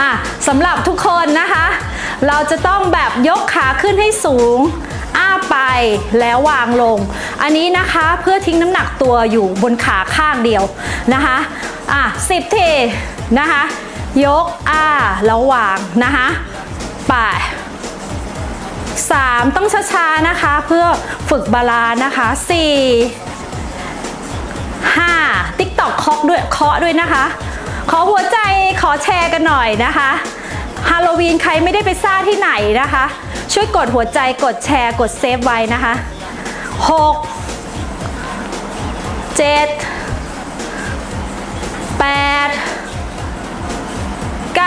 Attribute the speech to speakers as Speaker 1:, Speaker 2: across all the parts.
Speaker 1: อะสำหรับทุกคนนะคะ เราจะต้องแบบยกขาขึ้นให้สูง อ้าไปแล้ววางลง อันนี้นะคะเพื่อทิ้งน้ำหนักตัวอยู่บนขาข้างเดียวนะคะอะสิบทีนะคะ ยกอ้าแล้ววางนะคะไปสามต้องช้าๆนะคะเพื่อฝึกบาลานนะคะสี่5ติ๊กตอกเคาะด้วยเคาะด้วยนะคะ ขอหัวใจขอแชร์กันหน่อยนะคะฮาโลวีนใครไม่ได้ไปซ่าที่ไหนนะคะ ช่วยกดหัวใจกดแชร์กดเซฟไว้นะคะ 6 7 8 9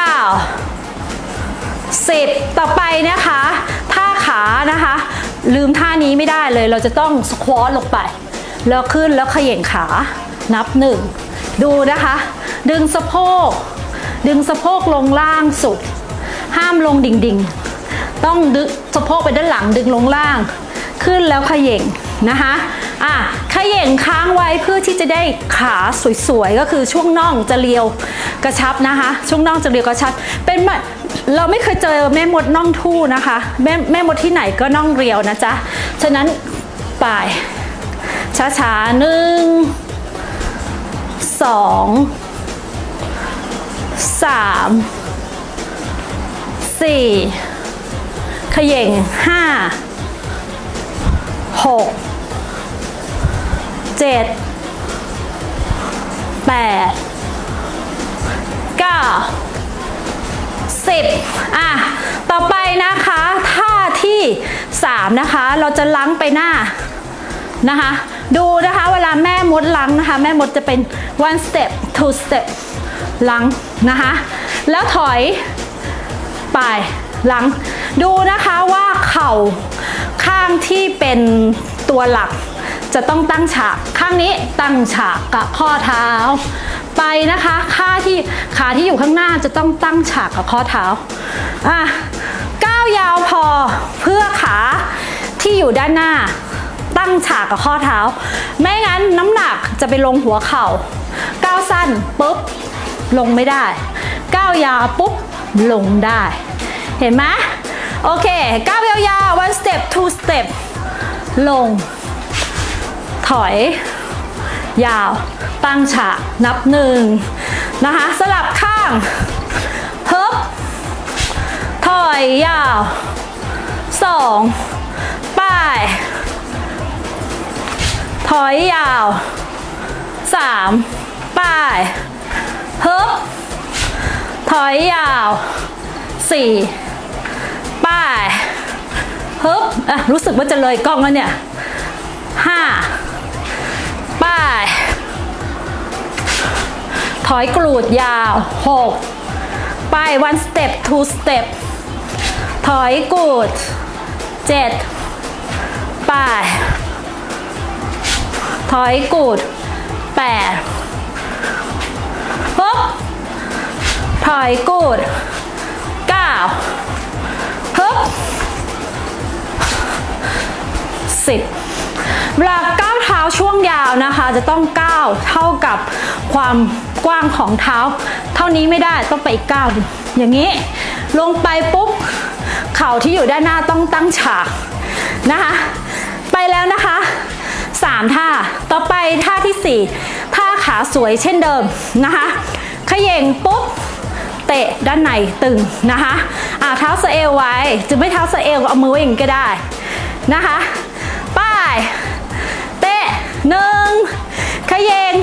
Speaker 1: 10 ต่อไปนะคะ ท่าขานะคะ ลืมท่านี้ไม่ได้เลยเราจะต้องสควอตลงไป แล้วขึ้นแล้วเขย่งขานับหนึ่ง ดูนะคะ ดึงสะโพก ดึงสะโพกลงล่างสุด ห้ามลงดิ่งๆ ต้องดึงสะโพกไปด้านหลังดึงลงล่าง ขึ้นแล้วเขย่งนะคะอะเขย่งค้างไว้เพื่อที่จะได้ขาสวยๆ ก็คือช่วงน่องจะเรียวกระชับนะคะ ช่วงน่องจะเรียวกระชับ เป็นเราไม่เคยเจอแม่มดน่องทู่นะคะ แม่แม่มดที่ไหนก็น่องเรียวนะจ๊ะ ฉะนั้นไปช้าๆหนึ่ง สองสามสี่ขย่งห้าหกเจ็ดแปดเก้าสิบอะ ต่อไปนะคะ ท่าที่3นะคะ เราจะล้างไปหน้านะคะ ดูนะคะเวลาแม่มดล้างนะคะ แม่มดจะเป็น one step two step ล้างนะคะ แล้วถอยไปหลัง ดูนะคะว่าเข่าข้างที่เป็นตัวหลัก จะต้องตั้งฉากข้างนี้ตั้งฉากกับข้อเท้า ไปนะคะขาที่ขาที่อยู่ข้างหน้าจะต้องตั้งฉากกับข้อเท้าอะก้าวยาวพอเพื่อขาที่อยู่ด้านหน้า ตั้งฉากกับข้อเท้า ไม่งั้นน้ำหนักจะไปลงหัวเข่า ก้าวสั้นปุ๊บลงไม่ได้ ก้าวยาวปุ๊บลงได้ เห็นไหมโอเค ก้าวยาวๆ one step two step ลง ถอย ยาว ตั้งฉากนับหนึ่งนะคะ สลับข้างฮึบถอยยาวสองป้าย ถอยยาวสามป้ายฮึบถอยยาวสี่ป้ายฮึบอะรู้สึกว่าจะเลยกล้องแล้วเนี่ยห้าป้ายถอยกรูดยาวหกป้าย one step two step ถอยกรูดเจ็ดป้าย ถอยกูดแปดฮึบถอยกูดเก้าฮึบสิบเวลาก้าวเท้าช่วงยาวนะคะ จะต้องก้าวเท่ากับความกว้างของเท้า เท่านี้ไม่ได้ต้องไปอีกก้าวหนึ่งอย่างนี้ ลงไปปุ๊บ เข่าที่อยู่ด้านหน้าต้องตั้งฉากนะคะ ไปแล้วนะคะ 3 ท่า ต่อไปท่าทีสี่ 4 ท่าขาสวยเช่นเดิมนะคะขย่งปุ๊บเตะด้านในตึงนะคะอ่าเท้าสะเอวไว้ จะไม่เท้าสะเอวเอามือไว้อย่างก็ได้นะคะป้ายเตะหนึ่งขย่ง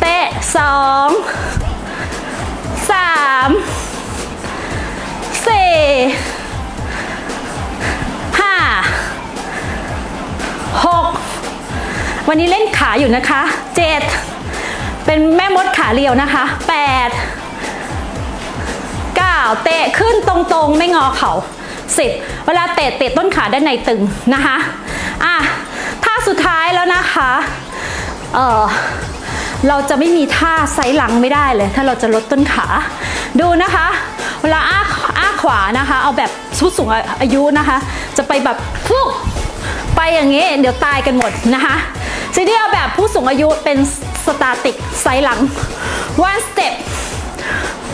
Speaker 1: เตะสองสามสี่ห้าหก วันนี้เล่นขาอยู่นะคะ7เป็นแม่มดขาเรียวนะคะ8 9เตะขึ้นตรงๆ ไม่งอเขา่า10เวลาเตะเตะต้นขาด้านในตึงนะคะ อะท่าสุดท้ายแล้วนะคะ เออเราจะไม่มีท่าไซหลังไม่ได้เลย ถ้าเราจะลดต้นขา ดูนะคะ เวลาอ้าอ้าขวานะคะ เอาแบบผู้สูงอายุนะคะ จะไปแบบฟุกไปอย่างนี้ เดี๋ยวตายกันหมดนะคะ ทีนี้เอาแบบผู้สูงอายุเป็นสตาติกไซส์หลัง one step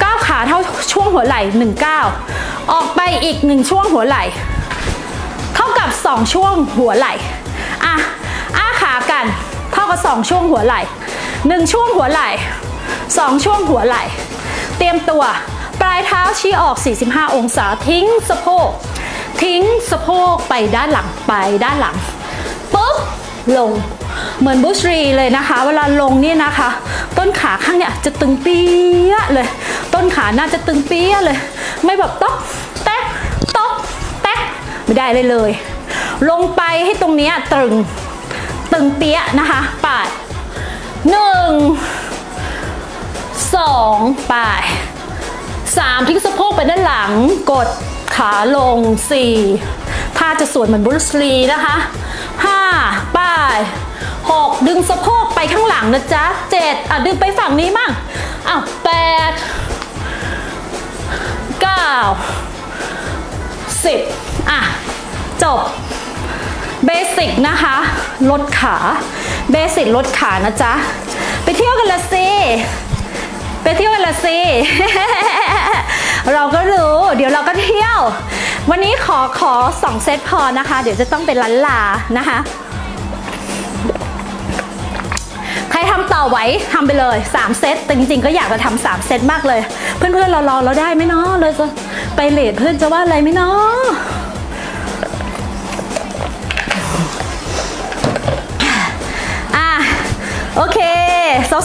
Speaker 1: ก้าวขาเท่าช่วงหัวไหล่หนึ่งก้าวออกไปอีกหนึ่งช่วงหัวไหล่ เท่ากับ 2 ช่วงหัวไหล่อะอ้าขากัน เท่ากับ 2 ช่วงหัวไหล่ 1 ช่วงหัวไหล่ 2 ช่วงหัวไหล่ เตรียมตัว ปลายเท้าชี้ออก 45 องศาทิ้งสะโพก ทิ้งสะโพกไปด้านหลังไปด้านหลังปุ๊บลง เหมือนบุชรีเลยนะคะ เวลาลงเนี่ยนะคะ ต้นขาข้างเนี่ยจะตึงเปี้ยะเลย ต้นขาน่าจะตึงเปี้ยะเลย ไม่แบบต๊อกแต๊กต๊อกแต๊กไม่ได้เลยเลย ลงไปให้ตรงเนี้ยตึงตึงเปี้ยะนะคะปาดหนึ่งสองปาดสามทิ้งสะโพกไปด้านหลังกดขาลงสี่ ถ้าจะสวนเหมือนบรูสลีนะคะห้าป้ายหกดึงสะโพกไปข้างหลังนะจ๊ะเจ็ดอะดึงไปฝั่งนี้มั่งอ้าวแปดเก้าสิบอะ จบเบสิกนะคะลดขาเบสิกลดขานะจ๊ะ ไปเที่ยวกันละสิไปเที่ยวกันละสิ เราก็รู้ เดี๋ยวเราก็เที่ยว วันนี้ขอขอสองเซตพอนะคะ เดี๋ยวจะต้องเป็นลันลานะคะ ใครทำต่อไหวทำไปเลย 3 เซตแต่จริงๆ ก็อยากจะทำสามเซตมากเลย เพื่อนๆเรารอเราได้ไหมเนาะเลยจะไปเลทเพื่อนจะว่าอะไรไหมเนาะอะโอเค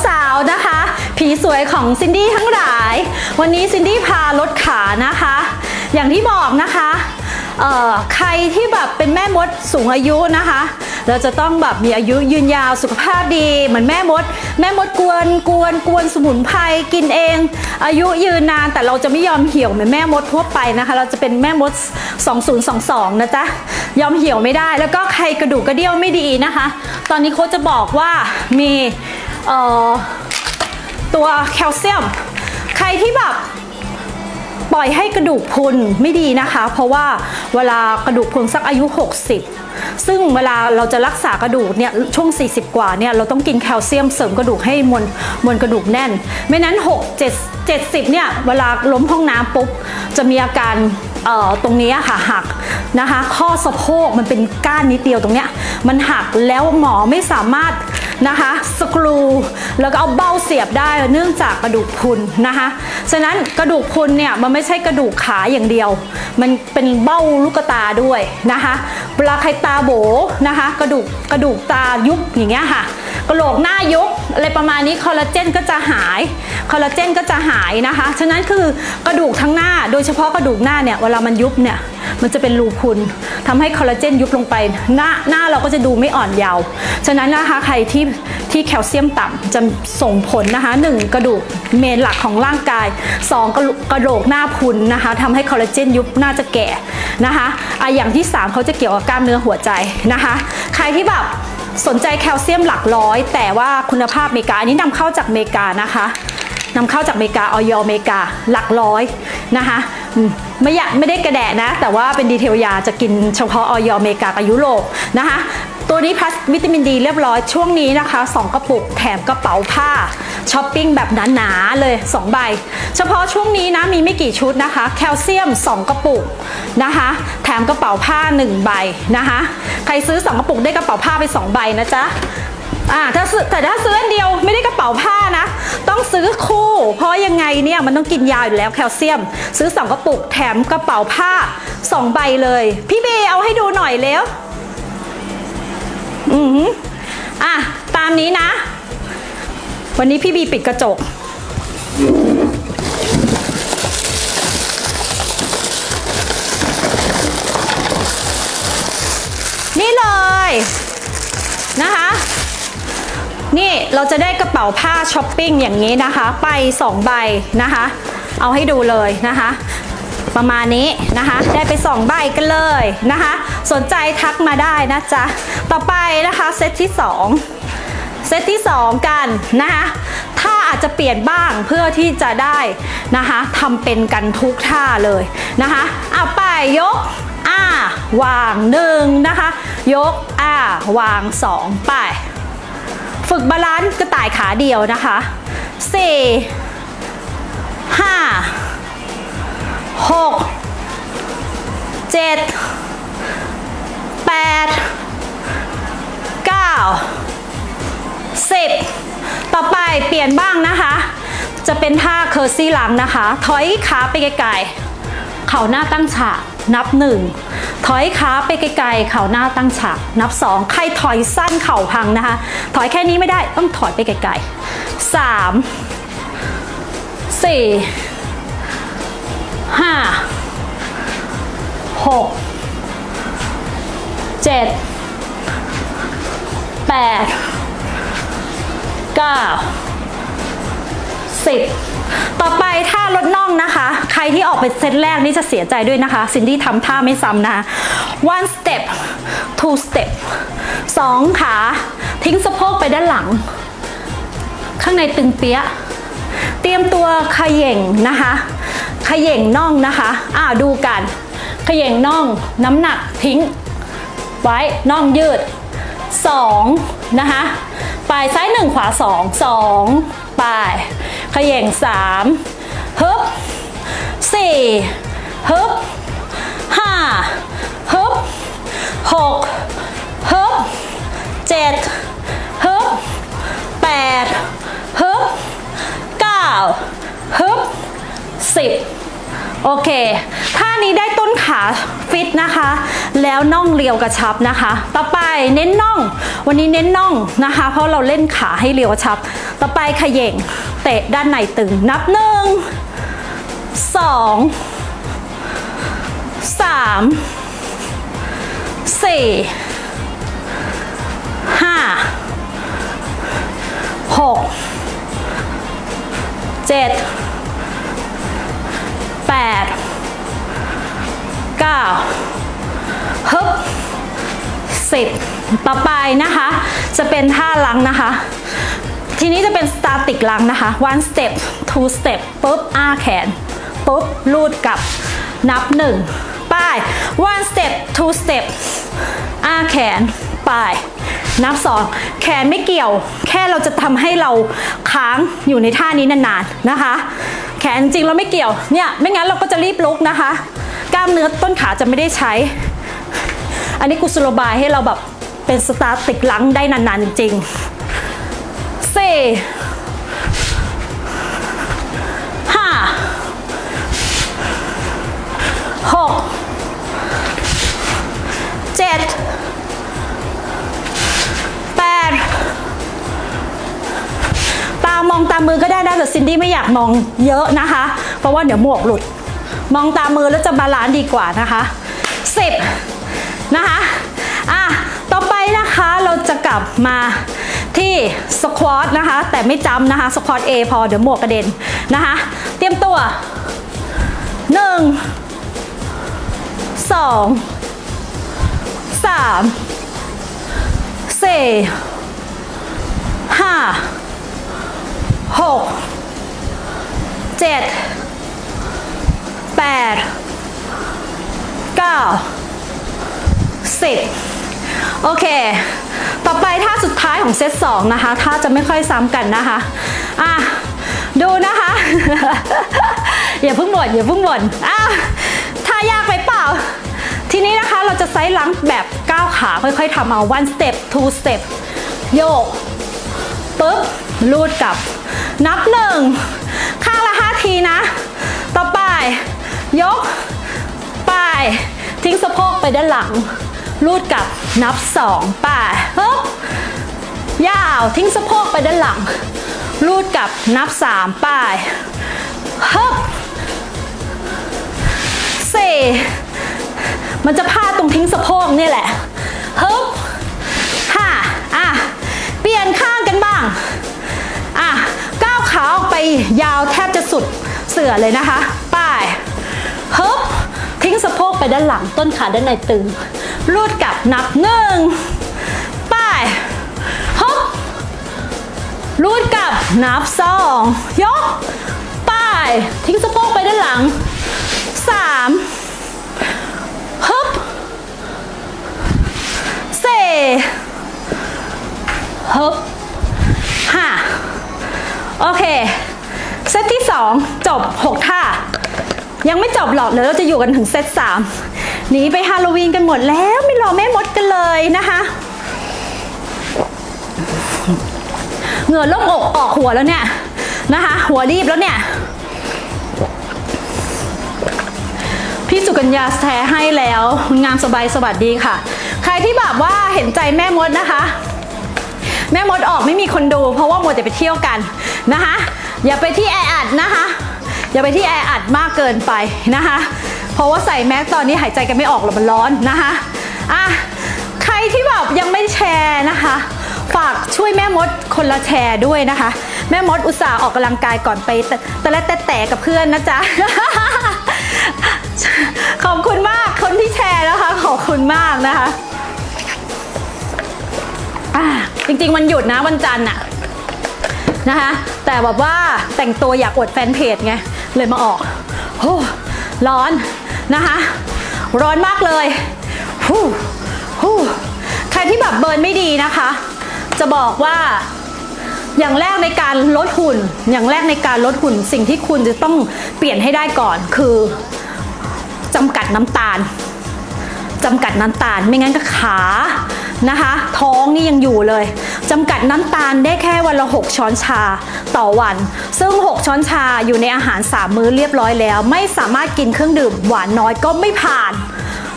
Speaker 1: สาวๆ นะคะ ผีสวยของซินดี้ทั้งหลาย วันนี้ซินดี้พาลดขานะคะ อย่างที่บอกนะคะใครที่แบบเป็นแม่มดสูงอายุนะคะ เราจะต้องแบบมีอายุยืนยาวสุขภาพดีเหมือนแม่มด แม่มดกวนกวนกวนสมุนไพรกินเอง อายุยืนนานแต่เราจะไม่ยอมเหี่ยวเหมือนแม่มดทั่วไปนะคะ เราจะเป็นแม่มด 2022 นะจ๊ะยอมเหี่ยวไม่ได้แล้วก็ใครกระดูกกระเดี่ยวไม่ดีนะคะ ตอนนี้โค้ชจะบอกว่ามีตัวแคลเซียม ใครที่แบบ ปล่อยให้กระดูกพุนไม่ดีนะคะ เพราะว่าเวลากระดูกพุนสักอายุ 60 ซึ่งเวลาเราจะรักษากระดูกเนี่ยช่วง 40 กว่าเนี่ยเราต้องกินแคลเซียมเสริมกระดูกให้มวลมวลกระดูกแน่น ไม่นั้น 6 7 70เนี่ยเวลาล้มห้องน้ำปุ๊บจะมีอาการ ตรงนี้ค่ะหักนะคะ ข้อสะโพกมันเป็นก้านนิดเดียวตรงเนี้ยมันหักแล้วหมอไม่สามารถนะคะสกรูแล้วก็เอาเบ้าเสียบได้เนื่องจากกระดูกพุนนะคะฉะนั้นกระดูกพุนเนี่ยมันไม่ใช่กระดูกขาอย่างเดียว มันเป็นเบ้าลูกตาด้วยนะคะเวลาใครตาโบนะคะ กระดูกกระดูกตายุบอย่างเงี้ยค่ะ กระโหลกหน้ายุบอะไรประมาณนี้คอลลาเจนก็จะหายคอลลาเจนก็จะหายนะคะ ฉะนั้นคือกระดูกทั้งหน้า โดยเฉพาะกระดูกหน้าเนี่ยเวลามันยุบเนี่ยมันจะเป็นรูพุนทำให้คอลลาเจนยุบลงไปหน้าหน้าเราก็จะดูไม่อ่อนเยาว์ฉะนั้นนะคะใครที่ที่แคลเซียมต่ำจะส่งผลนะคะหนึ่งกระดูกเมนหลักของร่างกายสองกระกระโหลกหน้าพุนนะคะทำให้คอลลาเจนยุบน่าจะแก่นะคะอะอย่างที่สามเขาจะเกี่ยวกับกล้ามเนื้อหัวใจนะคะ ใครที่แบบ สนใจแคลเซียมหลักร้อย แต่ว่าคุณภาพเมกาอันนี้นำเข้าจากเมกานะคะ นำเข้าจากอเมริกาออยอเมริกาหลักร้อยนะคะไม่อยากไม่ได้กระแดะนะ แต่ว่าเป็นดีเทลยาจะกินเฉพาะออยอเมริกากับยุโรปนะคะตัวนี้พลัสวิตามินดีเรียบร้อยช่วงนี้นะคะ 2 กระปุกแถมกระเป๋าผ้าช้อปปิ้งแบบหนาๆเลย 2 ใบ เฉพาะช่วงนี้นะมีไม่กี่ชุดนะคะ แคลเซียม 2 กระปุกนะคะ แถมกระเป๋าผ้า 1 ใบนะคะ ใครซื้อ 2 กระปุกได้กระเป๋าผ้าไป 2 ใบนะจ๊ะ อ่าถ้าซื้อแต่ถ้าซื้ออันเดียวไม่ได้กระเป๋าผ้านะ ต้องซื้อคู่ เพราะยังไงเนี่ยมันต้องกินยาอยู่แล้วแคลเซียม ซื้อ2กระปุกแถมกระเป๋าผ้า2ใบเลย พี่เบเอาให้ดูหน่อยเร็วอืออะตามนี้นะ วันนี้พี่บีปิดกระจก นี่เลยนะคะ นี่เราจะได้กระเป๋าผ้าช้อปปิ้งอย่างนี้นะคะ ไป 2 ใบนะคะ เอาให้ดูเลยนะคะ ประมาณนี้นะคะ ได้ไป 2 ใบกันเลยนะคะ สนใจทักมาได้นะจ๊ะ ต่อไปนะคะเซตที่ 2 เซตที่ 2 กันนะคะถ้าอาจจะเปลี่ยนบ้างเพื่อที่จะได้นะคะทำเป็นกันทุกท่าเลยนะคะเอะไปยกอ่าวางหนึ่งนะคะ ยกอ่าวางสองไป ฝึกบาลานซ์กระต่ายขาเดียวนะคะสี่ห้าหกเจ็ดแปดเก้าสิบต่อไปเปลี่ยนบ้างนะคะ จะเป็นท่าเคอร์ซี่ลังนะคะ ถอยขาไปไกลๆ เข่าหน้าตั้งฉาก นับ 1 ถอยขาไปไกลๆ เข่าหน้าตั้งฉาก นับ 2 ใครถอยสั้นเข่าพังนะคะ ถอยแค่นี้ไม่ได้ต้องถอยไปไกลๆ 3 4 5 6 7 8 9 10 ต่อไปท่าลดน่องนะคะ ใครที่ออกไปเซตแรกนี่จะเสียใจด้วยนะคะ ซินดี้ทำท่าไม่ซ้ำนะ one step two step สองขา ทิ้งสะโพกไปด้านหลัง ข้างในตึงเปี้ยะเตรียมตัวขย่งนะคะ ขย่งน่องนะคะ อ่าดูกัน ขย่งน่องน้ำหนักทิ้ง ไว้น่องยืดสองนะคะปลายซ้ายหนึ่งขวาสองสองปลาย ขย่งสามฮึบสี่ฮึบห้าฮึบหกฮึบเจ็ดฮึบแปดฮึบเก้าฮึบสิบโอเค ท่านี้ได้ต้นขาฟิตนะคะ แล้วน่องเรียวกระชับนะคะ ต่อไปเน้นน่อง วันนี้เน้นน่องนะคะ เพราะเราเล่นขาให้เรียวกระชับ ต่อไปขย่ง เตะด้านในตึงนับหนึ่งสองสามสี่ห้าหกเจ็ดแปดเก้าฮึบสิบต่อไปนะคะ จะเป็นท่าลังนะคะ ทีนี้จะเป็นสตาติกลังนะคะ one step two step ปุ๊บอ้าแขน ปุ๊บ ลูดกลับ นับหนึ่งป้าย one step two step อ้าแขนป้าย นับสองแขนไม่เกี่ยว แค่เราจะทำให้เราค้างอยู่ในท่านี้นานๆนะคะ แขนจริงเราไม่เกี่ยว เนี่ย ไม่งั้นเราก็จะรีบลุกนะคะ กล้ามเนื้อต้นขาจะไม่ได้ใช้ อันนี้กุศโลบายให้เราแบบเป็นสตาติกลังได้นานๆจริงๆ สี่ห้าหกเจ็ดแปดตามองตามมือก็ได้นะแต่ซินดี้ไม่อยากมองเยอะนะคะ เพราะว่าเดี๋ยวหมวกหลุด มองตามมือแล้วจะบาลานซ์ดีกว่านะคะสิบนะคะ อะ ต่อไปนะคะเราจะกลับมา ที่สควอตนะคะ แต่ไม่จำนะคะสควอต A พอเดี๋ยวหมวกกระเด็นนะคะ เตรียมตัวหนึ่งสองสามสี่ห้าหกเจ็ดแปดเก้าสิบโอเค ต่อไปท่าสุดท้า ของเซตสองนะคะท่าจะไม่ค่อยซ้ำกันนะคะอะดูนะคะ อย่าเพิ่งบ่นอย่าเพิ่งบ่นอะท่ายากไปเปล่า ทีนี้นะคะเราจะไซส์หลังแบบก้าวขาค่อยๆทำเอา one step two step โยกปุ๊บลูดกลับ นับหนึ่งข้างละห้าทีนะ ต่อไป ยก ไป ทิ้งสะโพกไปด้านหลัง ลูดกลับนับสองไปฮึบ ยาวทิ้งสะโพกไปด้านหลังลูดกลับนับสามไปฮึบสี่มันจะพลาดตรงทิ้งสะโพกนี่แหละฮึบห้าอะ เปลี่ยนข้างกันบ้าง อะ ก้าวขาออกไปยาวแทบจะสุดเสือเลยนะคะ ป้ายฮึบทิ้งสะโพกไปด้านหลังต้นขาด้านในตึงลูดกลับนับหนึ่ง ลูดกลับนับสองยกป้ายทิ้งสะโพกไปด้านหลังสามฮึบสี่ฮึบห้าโอเค เซตที่2จบ6ท่า ยังไม่จบหรอกเดี๋ยวเราจะอยู่กันถึงเซต3หนีไปฮาโลวีนกันหมดแล้วไม่รอแม่มดกันเลยนะคะ เหงื่อล่มอกออกหัวแล้วเนี่ยนะคะ หัวรีบแล้วเนี่ย พี่สุกัญญาแชร์ให้แล้วงามสบายสวัสดีค่ะ ใครที่แบบว่าเห็นใจแม่มดนะคะ แม่มดออกไม่มีคนดู เพราะว่ามัวแต่ไปเที่ยวกันนะคะ อย่าไปที่แออัดนะคะ อย่าไปที่แออัดมากเกินไปนะคะ เพราะว่าใส่แมสตอนนี้หายใจกันไม่ออกหรอกมันร้อนนะคะอะใครที่แบบยังไม่แชร์นะคะ ฝากช่วยแม่มดคนละแชร์ด้วยนะคะ แม่มดอุตส่าห์ออกกำลังกายก่อนไปแต่และแต่แต่กับเพื่อนนะจ๊ะ ขอบคุณมากคนที่แชร์นะคะ ขอบคุณมากนะคะอ่าจริงๆวันหยุดนะวันจันทร์อะนะคะ แต่แบบว่าแต่งตัวอยากอวดแฟนเพจไง เลยมาออกโอ้ร้อนนะคะ ร้อนมากเลยฮู้ฮู้ใครที่แบบเบิร์นไม่ดีนะคะ จะบอกว่าอย่างแรกในการลดหุ่น อย่างแรกในการลดหุ่น สิ่งที่คุณจะต้องเปลี่ยนให้ได้ก่อนคือจำกัดน้ำตาลจำกัดน้ำตาล ไม่งั้นก็ขานะคะ ท้องนี่ยังอยู่เลยจำกัดน้ำตาลได้แค่วันละ 6 ช้อนชาต่อวัน ซึ่ง 6 ช้อนชาอยู่ในอาหาร 3 มื้อเรียบร้อยแล้ว ไม่สามารถกินเครื่องดื่มหวานน้อยก็ไม่ผ่าน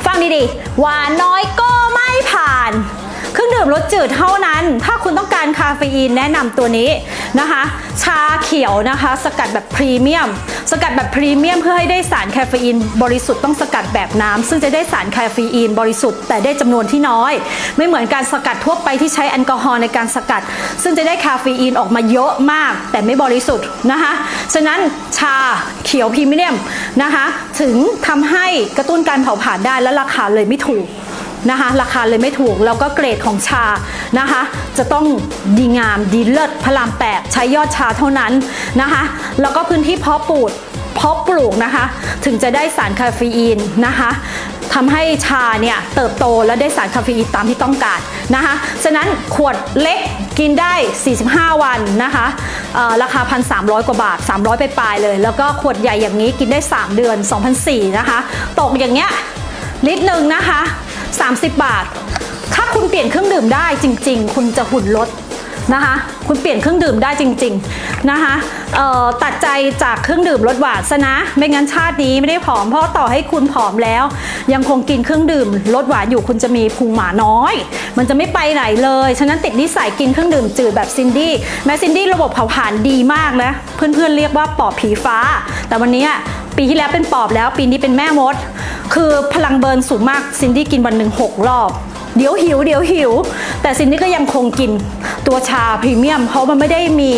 Speaker 1: ฟังดีๆ หวานน้อยก็ไม่ผ่าน สจืดเท่านั้น ถ้าคุณต้องการคาเฟอีนแนะนำตัวนี้นะคะ ชาเขียวนะคะ สกัดแบบพรีเมียม สกัดแบบพรีเมียมเพื่อให้ได้สารคาเฟอีนบริสุทธิ์ต้องสกัดแบบน้ำซึ่งจะได้สารคาเฟอีนบริสุทธิ์แต่ได้จำนวนที่น้อย ไม่เหมือนการสกัดทั่วไปที่ใช้แอลกอฮอล์ในการสกัด ซึ่งจะได้คาเฟอีนออกมาเยอะมาก แต่ไม่บริสุทธิ์นะคะ ฉะนั้นชาเขียวพรีเมียมนะคะ ถึงทำให้กระตุ้นการเผาผลาญได้และราคาเลยไม่ถูก นะคะ ราคาเลยไม่ถูก แล้วก็เกรดของชานะคะ จะต้องดีงามดีเลิศพระรามแปดใช้ยอดชาเท่านั้นนะคะ แล้วก็พื้นที่เพาะปลูกเพาะปลูกนะคะ ถึงจะได้สารคาเฟอีนนะคะทำให้ชาเนี่ยเติบโตและได้สารคาเฟอีนตามที่ต้องการนะคะ ฉะนั้นขวดเล็กกินได้ 45 วันนะคะราคา 1,300 กว่าบาท 300 ไปปลายเลย แล้วก็ขวดใหญ่อย่างนี้กินได้ 3 เดือน 2,004นะคะ ตกอย่างเงี้ยลิตรหนึ่งนะคะ 30 บาท ถ้าคุณเปลี่ยนเครื่องดื่มได้จริง ๆ คุณจะหุ่นลด นะคะ คุณเปลี่ยนเครื่องดื่มได้จริง ๆนะคะตัดใจจากเครื่องดื่มรสหวานซะนะ ไม่งั้นชาตินี้ไม่ได้ผอมเพราะต่อให้คุณผอมแล้ว ยังคงกินเครื่องดื่มรสหวานอยู่คุณจะมีพุงหมาน้อย มันจะไม่ไปไหนเลย ฉะนั้นติดนิสัยกินเครื่องดื่มจืดแบบซินดี้แม้ซินดี้ระบบเผาผลาญดีมากนะ เพื่อนๆเรียกว่าปอบผีฟ้า แต่วันนี้ปีที่แล้วเป็นปอบแล้วปีนี้เป็นแม่มด คือพลังเบิร์นสูงมากซินดี้กินวันหนึ่งหกรอบ เดี๋ยวหิวเดี๋ยวหิว แต่ซินดี้ก็ยังคงกินตัวชาพรีเมียม เพราะมันไม่ได้มี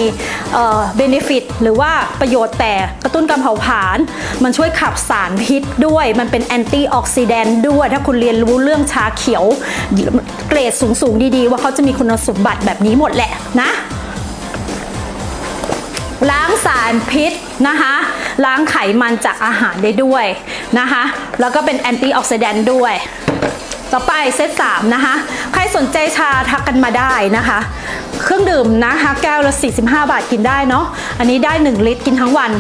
Speaker 1: เบนฟิตหรือว่าประโยชน์แต่กระตุ้นการเผาผลาญมันช่วยขับสารพิษด้วย มันเป็นแอนตี้ออกซิแดนต์ด้วย ถ้าคุณเรียนรู้เรื่องชาเขียวเกรดสูงๆดีๆ ว่าเขาจะมีคุณสมบัติแบบนี้หมดแหละนะล้างสารพิษนะคะ ล้างไขมันจากอาหารได้ด้วยนะคะ แล้วก็เป็นแอนตี้ออกซิแดนต์ด้วย ต่อไปเซต3นะคะ ใครสนใจชาทักกันมาได้นะคะ เครื่องดื่มนะคะแก้วละ 45 บาทกินได้เนาะ อันนี้ได้ 1 ลิตรกินทั้งวัน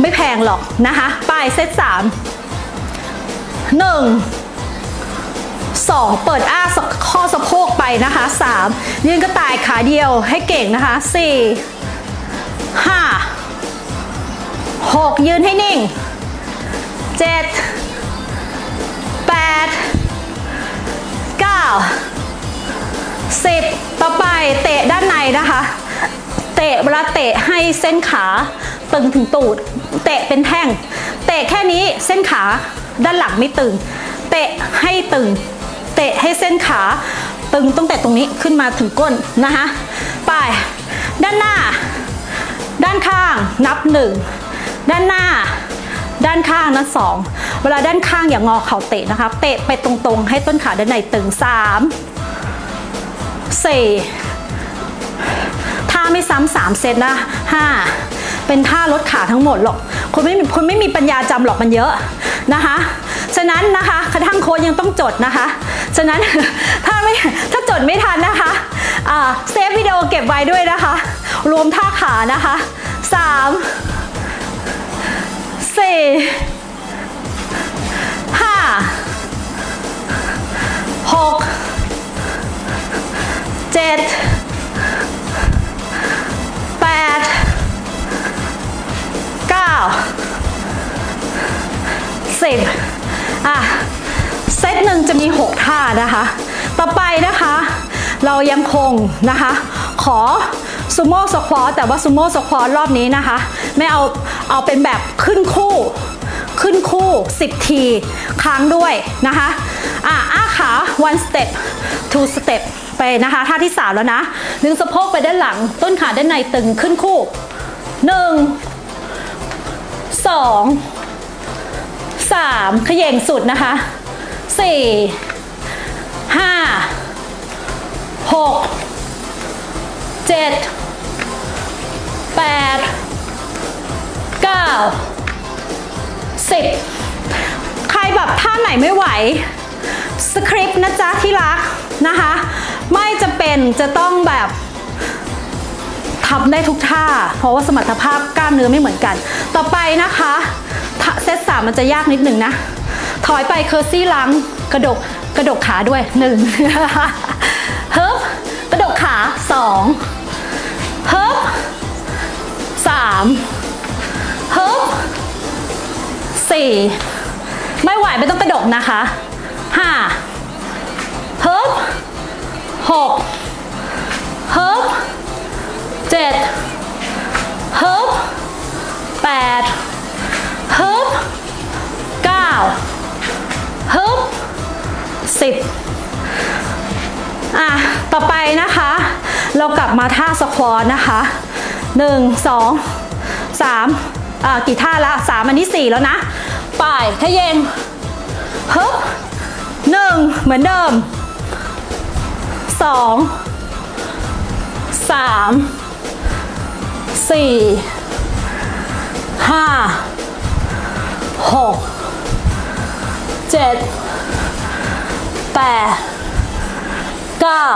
Speaker 1: ไม่แพงหรอกนะคะ ไปเซต3 1 2 เปิดอ้าข้อสะโพกไปนะคะ 3 ยืนก็ตายขาเดียวให้เก่งนะคะ 4 5 6 ยืนให้นิ่ง 7าสิบต่อไปเตะด้านในนะคะ เตะเวลาเตะให้เส้นขาตึงถึงตูด เตะเป็นแท่ง เตะแค่นี้เส้นขาด้านหลังไม่ตึง เตะให้ตึง เตะให้เส้นขาตึงตั้งแต่ตรงนี้ขึ้นมาถึงก้นนะคะ ไป ด้านหน้า ด้านข้างนับหนึ่ง ด้านหน้า ด้านข้างนับสองเวลาด้านข้างอย่างงอเข่าเตะนะคะ เตะไปตรงๆ ให้ต้นขาด้านในตึงสามสี่ท่าไม่ซ้ำสามเซตนะห้าเป็นท่าลดขาทั้งหมดหรอกคุณไม่คุณไม่มีปัญญาจำหรอกมันเยอะนะคะฉะนั้นนะคะกระทั่งโค้ชยังต้องจดนะคะ ฉะนั้นถ้าไม่ถ้าจดไม่ทันนะคะอ่าเซฟวิดีโอเก็บไว้ด้วยนะคะ รวมท่าขานะคะสาม สี่ห้าหกเจ็ดแปดเก้าสิบอะ เซตหนึ่งจะมีหกท่านะคะ ต่อไปนะคะ เรายังคงนะคะ ขอ ซูโม่สควอตแต่ว่าซูโม่สควอตรอบนี้นะคะ ไม่เอาเอาเป็นแบบขึ้นคู่ ขึ้นคู่ 10 ทีค้างด้วยนะคะอะอ้าขา one step two step ไปนะคะท่าที่ 3 แล้วนะดึงสะโพกไปด้านหลัง ต้นขาด้านในตึงขึ้นคู่ 1 2 3เขย่งสุดนะคะสี่ห้าหก เจ็ดแปดเก้าสิบใครแบบท่าไหนไม่ไหว สคริปต์นะจ๊ะที่รักนะคะ ไม่จะเป็นจะต้องแบบทำได้ทุกท่า เพราะว่าสมรรถภาพกล้ามเนื้อไม่เหมือนกัน ต่อไปนะคะเซตสามมันจะยากนิดหนึ่งนะ ถอยไปเคอร์ซี่ลังกระดกกระดกขาด้วยหนึ่งฮึบกระดกขาสอง สามฮึบสี่ไม่ไหวไม่ต้องกระดกนะคะห้าฮึบหกฮึบเจ็ดฮึบแปดฮึบเก้าฮึบสิบอะ ต่อไปนะคะ เรากลับมาท่าสควอตนะคะ หนึ่งสองสามกี่ท่าละสามอันที่สี่แล้วนะป่ายทะเยงฮึบหนึ่งเหมือนเดิมสองสามสี่ห้าหกเจ็ดแปดเก้า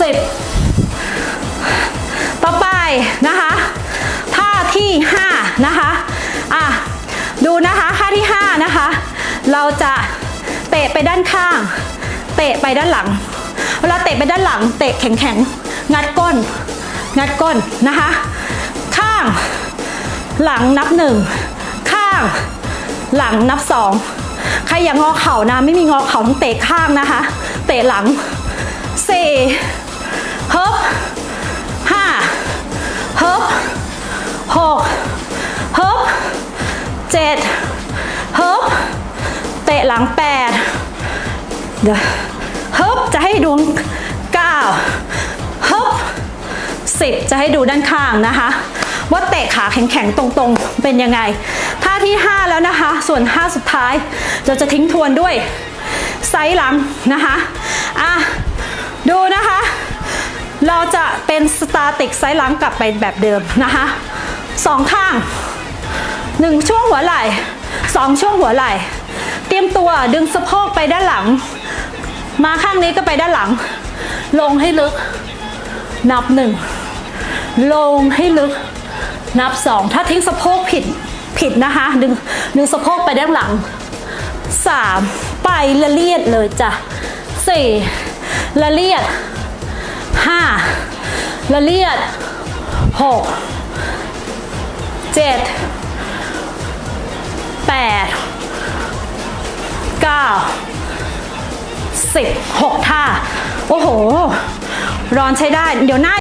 Speaker 1: สิบ ไปนะคะท่าที่5นะคะอะดูนะคะท่าที่5นะคะเราจะเตะไปด้านข้าง เตะไปด้านหลัง เวลาเตะไปด้านหลัง เตะแข็งๆ งัดก้น งัดก้นนะคะ ข้าง หลังนับหนึ่งข้าง หลังนับสองใครอย่างงอเข่านะ ไม่มีงอเข่าต้องเตะข้างนะคะ เตะหลังสี่เฮ้ ฮึบหกฮึบเจ็ดฮึบเตะหลังแปดเดี๋ยวฮึบจะให้ดูเก้าฮึบสิบจะให้ดูด้านข้างนะคะ ว่าเตะขาแข็งๆ ตรงๆ เป็นยังไง ท่าที่ 5 แล้วนะคะ ส่วน 5 สุดท้าย เราจะทิ้งทวนด้วยไซส์หลังนะคะ อะ ดูนะคะ เราจะเป็นสตาติกไซส์หลังกลับไปแบบเดิมนะคะสองข้างหนึ่งช่วงหัวไหล่สองช่วงหัวไหล่ เตรียมตัวดึงสะโพกไปด้านหลัง มาข้างนี้ก็ไปด้านหลัง ลงให้ลึก นับหนึ่งลงให้ลึก นับสองถ้าทิ้งสะโพกผิดผิดนะคะ ดึงดึงสะโพกไปด้านหลังสามไปละเลียดเลยจ้ะสี่ละเลียด ห้าละเลียดหกเจ็ดแปดเก้าสิบหกท่า โอ้โห ร้อนใช้ได้ เดี๋ยวหน้า